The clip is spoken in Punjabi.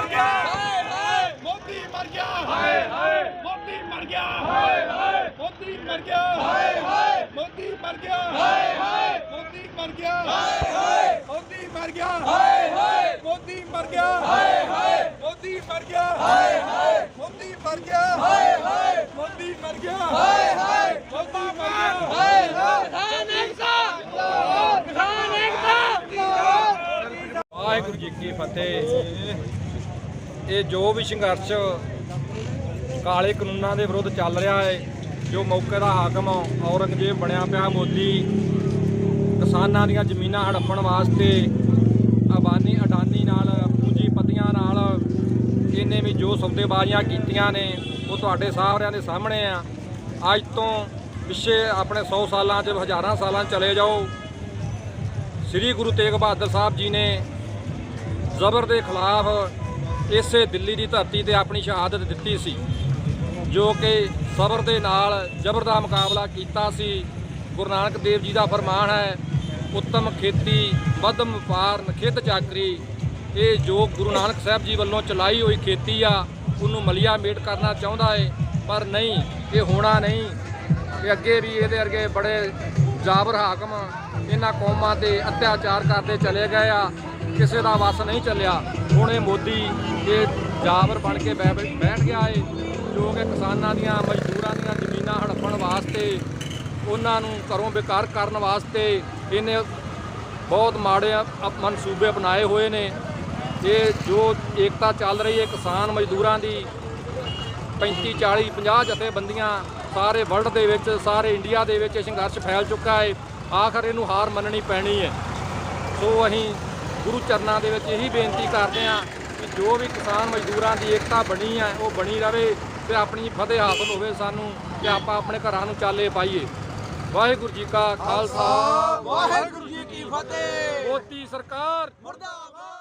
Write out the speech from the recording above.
ਮਰ ਗਿਆ ਹਾਏ ਹਾਏ ਮੋਦੀ ਮਰ ਗਿਆ ਹਾਏ ਹਾਏ ਮੋਦੀ ਮਰ ਗਿਆ ਹਾਏ ਹਾਏ ਮੋਦੀ ਮਰ ਗਿਆ ਹਾਏ ਹਾਏ ਮੋਦੀ ਮਰ ਗਿਆ ਹਾਏ ਹਾਏ ਮੋਦੀ ਮਰ ਗਿਆ ਹਾਏ ਹਾਏ ਮੋਦੀ ਮਰ ਗਿਆ ਹਾਏ ਹਾਏ ਮੋਦੀ ਮਰ ਗਿਆ ਹਾਏ ਹਾਏ ਮੋਦੀ ਮਰ ਗਿਆ ਹਾਏ ਹਾਏ ਮੋਦੀ ਮਰ ਗਿਆ ਹਾਏ ਹਾਏ ਮੋਦੀ ਮਰ ਗਿਆ ਹਾਏ ਹਾਏ ਮੋਦੀ ਮਰ ਗਿਆ ਹਾਏ ਹਾਏ ਖਾਨ ਏਕਤਾ ਖਾਨ ਏਕਤਾ ਵਾਹਿਗੁਰੂ ਜੀ ਕੀ ਫਤਿਹ ਇਹ ਜੋ ਵੀ ਸੰਘਰਸ਼ ਕਾਲੇ ਕਾਨੂੰਨਾਂ ਦੇ ਵਿਰੁੱਧ ਚੱਲ ਰਿਹਾ ਹੈ, ਜੋ ਮੌਕੇ ਦਾ ਹਾਕਮ ਔਰੰਗਜ਼ੇਬ ਬਣਿਆ ਪਿਆ ਮੋਦੀ, ਕਿਸਾਨਾਂ ਦੀਆਂ ਜ਼ਮੀਨਾਂ ਹੜੱਪਣ ਵਾਸਤੇ ਅਬਾਨੀ ਅਡਾਨੀ ਨਾਲ ਪੂੰਜੀਪਤੀਆਂ ਨਾਲ ਇਹਨੇ ਵੀ ਜੋ ਸੌਦੇਬਾਜ਼ੀਆਂ ਕੀਤੀਆਂ ਨੇ, ਉਹ ਤੁਹਾਡੇ ਸਾਰਿਆਂ ਦੇ ਸਾਹਮਣੇ ਆ। ਅੱਜ ਤੋਂ ਪਿੱਛੇ ਆਪਣੇ 100 ਸਾਲਾਂ 'ਚ ਹਜ਼ਾਰਾਂ ਸਾਲਾਂ ਚਲੇ ਜਾਓ। ਸ੍ਰੀ ਗੁਰੂ ਤੇਗ ਬਹਾਦਰ ਸਾਹਿਬ ਜੀ ਨੇ ਜ਼ਬਰ ਦੇ ਖਿਲਾਫ ਇਸੇ ਦਿੱਲੀ ਦੀ ਧਰਤੀ ਤੇ ਆਪਣੀ ਸ਼ਹਾਦਤ ਦਿੱਤੀ ਸੀ, ਜੋ ਕਿ ਸਬਰ ਦੇ ਨਾਲ ਜ਼ਬਰ ਦਾ ਮੁਕਾਬਲਾ ਕੀਤਾ ਸੀ। ਗੁਰੂ ਨਾਨਕ ਦੇਵ ਜੀ ਦਾ ਫਰਮਾਨ ਹੈ, ਉੱਤਮ ਖੇਤੀ, ਮੱਧਮ ਵਪਾਰ, ਨਖਿੱਤ ਚਾਕਰੀ। ਇਹ ਜੋ ਗੁਰੂ ਨਾਨਕ ਸਾਹਿਬ ਜੀ ਵੱਲੋਂ ਚਲਾਈ ਹੋਈ ਖੇਤੀ ਆ, ਉਹਨੂੰ ਮਲਿਆ ਮੇਟ ਕਰਨਾ ਚਾਹੁੰਦਾ ਏ, ਪਰ ਨਹੀਂ, ਇਹ ਹੋਣਾ ਨਹੀਂ। ਕਿ ਅੱਗੇ ਵੀ ਇਹਦੇ ਵਰਗੇ ਬੜੇ ਜਾਬਰ ਹਾਕਮ ਇਹਨਾਂ ਕੌਮਾਂ ਤੇ ਅਤਿਆਚਾਰ ਕਰਦੇ ਚਲੇ ਗਏ ਆ, ਕਿਸੇ ਦਾ ਵਸ ਨਹੀਂ ਚੱਲਿਆ। ਹੁਣ ਇਹ ਮੋਦੀ ਇਹ ਜਾਬਰ ਬਣ ਕੇ ਬੈ- ਬੈਠ ਗਿਆ ਏ, ਜੋ ਕਿ ਕਿਸਾਨਾਂ ਦੀਆਂ, ਮਜ਼ਦੂਰਾਂ ਦੀਆਂ ਜ਼ਮੀਨਾਂ ਹੜੱਪਣ ਵਾਸਤੇ, ਉਹਨਾਂ ਨੂੰ ਘਰੋਂ ਬੇਕਾਰ ਕਰਨ ਵਾਸਤੇ ਇਹਨੇ ਬਹੁਤ ਮਾੜੇ ਮਨਸੂਬੇ ਅਪਣਾਏ ਹੋਏ ਨੇ। ਇਹ ਜੋ ਏਕਤਾ ਚੱਲ ਰਹੀ ਹੈ ਕਿਸਾਨ ਮਜ਼ਦੂਰਾਂ ਦੀ 35 40 50 ਜਥੇਬੰਦੀਆਂ ਸਾਰੇ ਵਰਲਡ ਦੇ ਵਿੱਚ, ਸਾਰੇ ਇੰਡੀਆ ਦੇ ਵਿੱਚ ਇਹ ਸੰਘਰਸ਼ ਫੈਲ ਚੁੱਕਾ ਹੈ ਆਖਰ ਇਹਨੂੰ ਹਾਰ ਮੰਨਣੀ ਪੈਣੀ ਹੈ ਸੋ ਅਸੀਂ ਗੁਰੂ ਚਰਨਾਂ ਦੇ ਵਿੱਚ ਇਹੀ ਬੇਨਤੀ ਕਰਦੇ ਹਾਂ ਕਿ ਜੋ ਵੀ ਕਿਸਾਨ ਮਜ਼ਦੂਰਾਂ ਦੀ ਏਕਤਾ ਬਣੀ ਹੈ ਉਹ ਬਣੀ ਰਵੇ ਤੇ ਆਪਣੀ ਫਤਿਹ ਹਾਸਲ ਹੋਵੇ ਸਾਨੂੰ ਕਿ ਆਪਾਂ ਆਪਣੇ ਘਰਾਂ ਨੂੰ ਚਾਲੇ ਪਾਈਏ। ਵਾਹਿਗੁਰੂ ਜੀ ਕਾ ਖਾਲਸਾ। ਵਾਹਿਗੁਰੂ ਜੀ ਕੀ ਫਤਿਹ। ਮੋਦੀ ਸਰਕਾਰ। ਮੁਰਦਾਬਾਦ।